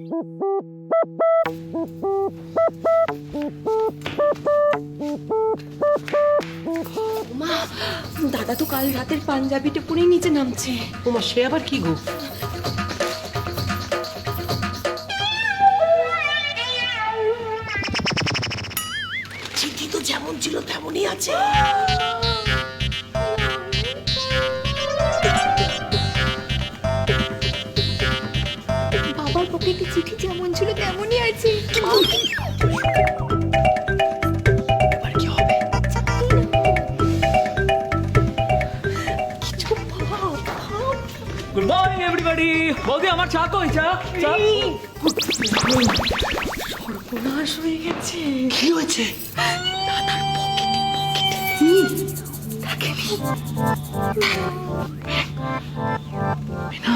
মা দাদা তো কাল রাতের পাঞ্জাবিটা পরেই নিচে নামছে। ওমা সে আবার কি গো? চিঠি তো যেমন ছিল তেমনই আছে। চিঠি যেমন ছিল তেমনই আছে। গুড মর্নিং এভরিবডি বৌদি আমার চা কই? চা চা? সর্বনাশ হয়ে গেছে। কি হয়েছে? দাদার পকেটে পকেটে। দেখেনি? না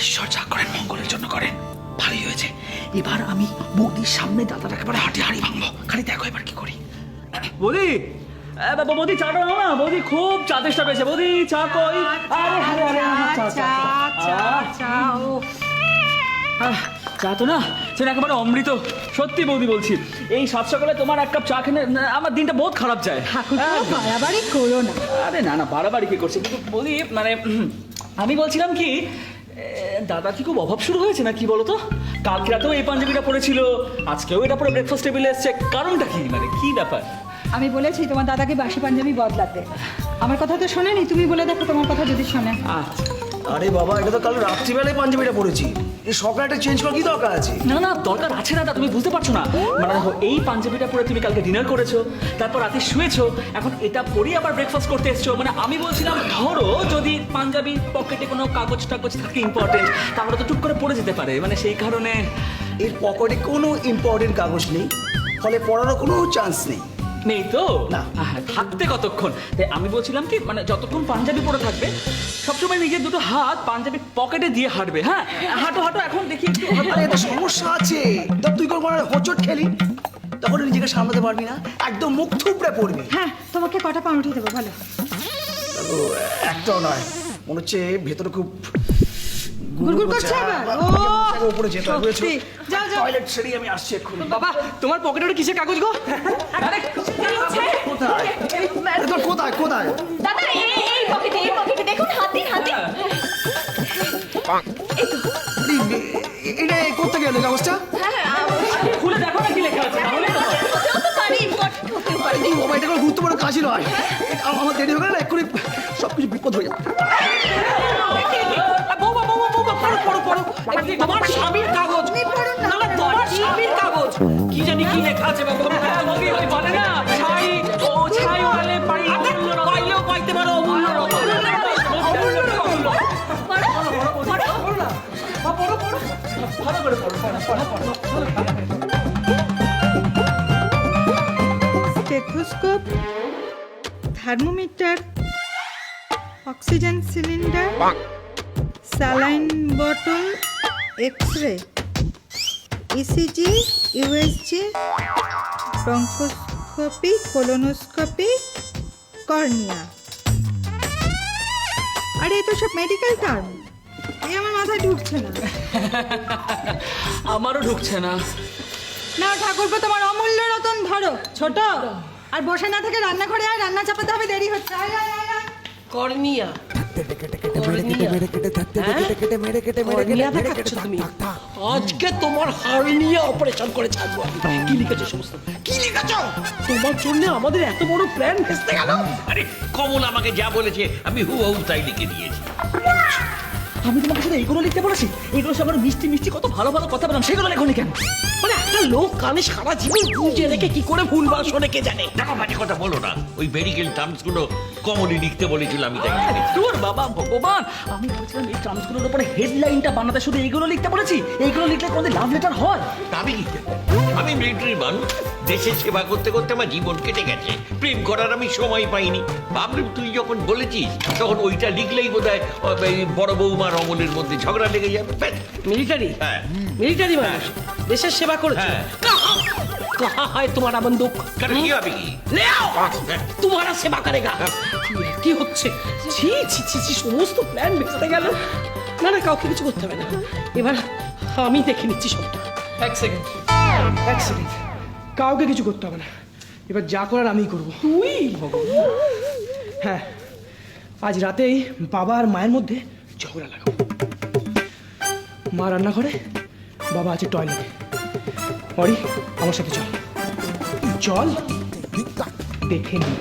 ঈশ্বর যা এবার আমি বৌদির সামনে দাদার একেবারে হাঁটি হাঁড়ি ভাঙবো। খালি দেখো এবার কি করি। বলি বৌদি চাটা নাও না? বৌদি খুব চা তেষ্টা পেয়েছে। বৌদি চা কই? আরে আরে আরে চা চা চা আহ, চা তো না? সে না একেবারে অমৃত। সত্যি বৌদি বলছি। এই সাত সকালে তোমার এক কাপ চা খেলে আমার দিনটা বহুত খারাপ যায়। বাড়াবাড়ি করো না। আরে না না বাড়াবাড়ি কি করছে? কিন্তু বলি মানে আমি বলছিলাম কি দাদা কি খুব অভাব শুরু হয়েছে না কি বলতো কালকে রাতেও এই পাঞ্জাবিটা পড়েছিল আজকেও এটা পরে ব্রেকফাস্ট টেবিলে এসছে কারণটা কি? মানে কি ব্যাপার? আমি বলেছি তোমার দাদাকে বাসি পাঞ্জাবি বদলাতে। আমার কথা তো শোনেনি তুমি বলে দেখো তোমার কথা যদি শোনে। আচ্ছা আরে বাবা এটা তো কাল রাত্রিবেলায় পাঞ্জাবিটা পরেছি এই সকালে একটা চেঞ্জ করার কি দরকার আছে? না না দরকার আছে না তা তুমি বুঝতে পারছ না। মানে দেখো এই পাঞ্জাবিটা পরে তুমি কালকে ডিনার করেছ তারপর রাতে শুয়েছো এখন এটা পরেই আবার ব্রেকফাস্ট করতে এসছো। মানে আমি বলছিলাম ধরো যদি পাঞ্জাবির পকেটে কোনো কাগজ টাগজ থাকে ইম্পর্টেন্ট তাহলে তো টুক করে পড়ে যেতে পারে। মানে সেই কারণে এর পকেটে কোনো ইম্পর্টেন্ট কাগজ নেই ফলে পড়ারও কোনো চান্স নেই। নেই তো? না। থাকতে কতক্ষণ? তাই আমি বলছিলাম কি মানে যতক্ষণ পাঞ্জাবি পরে থাকবে সবসময় নিজের দুটো হাত পাঞ্জাবি পকেটে দিয়ে হাঁটবে হ্যাঁ? হাঁটো হাঁটো এখন দেখি একটু আরে এটা সমস্যা আছে। তুই কোনো হোচট খেলি তখন নিজেকে সামলাতে পারবি না একদম মুখ থুবড়ে পড়বি। হ্যাঁ তোমাকে কটা পাউরুটি দেবো ভালো ও, একটাও নয় মনে হচ্ছে ভেতরে খুব গুড়গুড় করছে আবার? ও, উপরে যেতে হবে বুঝেছ? যাও, যাও। টয়লেট সেরেই আমি আসছি এক্ষুনি। বাবা তোমার পকেটে ওটা কিসের কাগজ গো? আরে, কোথায়? তোর কোথায়? কোথায়? দাদা এই এই পকেটে এই পকেটে দেখুন হাত দিন হাত। দিন এই- এটা করতে গেলে কাগজটা? হ্যাঁ খুলে দেখো না কি লেখা আছে হয়। এটা কোনো গুরুত্বপূর্ণ কাজই নয় আমার দেরি হয়ে গেলে এক্ষুনি সব কিছু বিপদ হয়ে যাবে। পড়ো। তোমার স্বামীর কাগজ। না না তোমার স্বামীর কাগজ। কি জানি কি লেখা আছে বাবা। হ্যাঁ, বৌদি, ওই বলে না, ছাই, ও ছাই ওড়ালে পাই পাইলেও পাইতে পারো অমূল্য। পড়ো পড়ো ভালো করে পড়ো, পড়ো, পড়ো, পড়ো। Stethoscope thermometer oxygen cylinder saline bottle X ray ECG USG bronchoscopy colonoscopy cornea আরে এ তো সব মেডিকেল টার্ম এই আমার মাথায় ঢুকছে না। আমারও ঢুকছে না। না ঠাকুরপো তোমার অমূল্য রতন ধরো ছোট। আর বসে না থেকে রান্নাঘরে আয় রান্না চাপাতে হবে দেরি হচ্ছে। আয় আয় আয়। কর্নিয়া। আজকে তোমার হার্নিয়া অপারেশন করে ছাড়বো কি লিখেছো সমস্ত? কি লিখেছো? তোমার জন্য আমাদের এত বড় প্ল্যান ভেস্তে গেল? আরে কমল আমাকে যা বলেছে আমি হু হু তাই লিখে দিয়েছি। আমি তোমাকে শুধু এইগুলো লিখতে বলেছি? এইগুলো সব আমার মিষ্টি মিষ্টি কত ভালো ভালো কথা বললাম সেগুলো লেখনি কেন? মানে একটা লোক কানে সারা জীবন গুঁজে রেখে কি করে ভুলভাল শোনে কে জানে? দেখো বাজে কথা বলো না। ওই মেডিকেল টার্মসগুলো কমলই লিখতে বলেছিল আমি তাই তোর বাবা ভগবান। আমি বলছিলাম এই ট্রান্সগুলোর উপরে হেডলাইনটা বানাতে শুধু এইগুলো লিখতে বলেছি? এইগুলো লিখলে কোনোদিন লাভ লেটার হয়? তা আমি লিখতে আমি মিলিটারি মানুষ দেশের সেবা করতে করতে আমার জীবন কেটে গেছে। প্রেম করার আমি সময় পাইনি। ভাবলাম তুই যখন বলেছিস তখন ওইটা লিখলেই বোধ হয় বড় বৌমার অমলের মধ্যে ঝগড়া লেগে যাবে। ব্যাস। মিলিটারি হ্যাঁ। মিলিটারি মানুষ দেশের সেবা করেছে? হ্যাঁ। কাহা কাহা হয় তোমারা বন্দুক কেন কি হবে কি ले आओ तुम्हारा सेवा करेगा কি হচ্ছে ছি ছি ছি ছি সমস্ত প্ল্যান ভেস্তে গেল না না কাউকে কিছু করতে হবে না এবার আমি দেখে নিচ্ছি সবটা এক সেকেন্ড এক সেকেন্ড কাউকে কিছু করতে হবে না এবার যা করার আমিই করবো তুই হ্যাঁ আজ রাতেই বাবা আর মায়ের মধ্যে ঝগড়া লাগাবো মা রান্নাঘরে বাবা আছে টয়লেটে অরি আমার সাথে চল। চল? দেখে নি।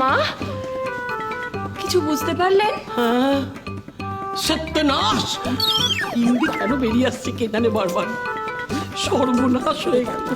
মা কিছু বুঝতে পারলেন? সত্যনাশ! হিন্দি কেন বেরিয়ে আসছে কে জানে বারবার? সর্বনাশ হয়ে গেল।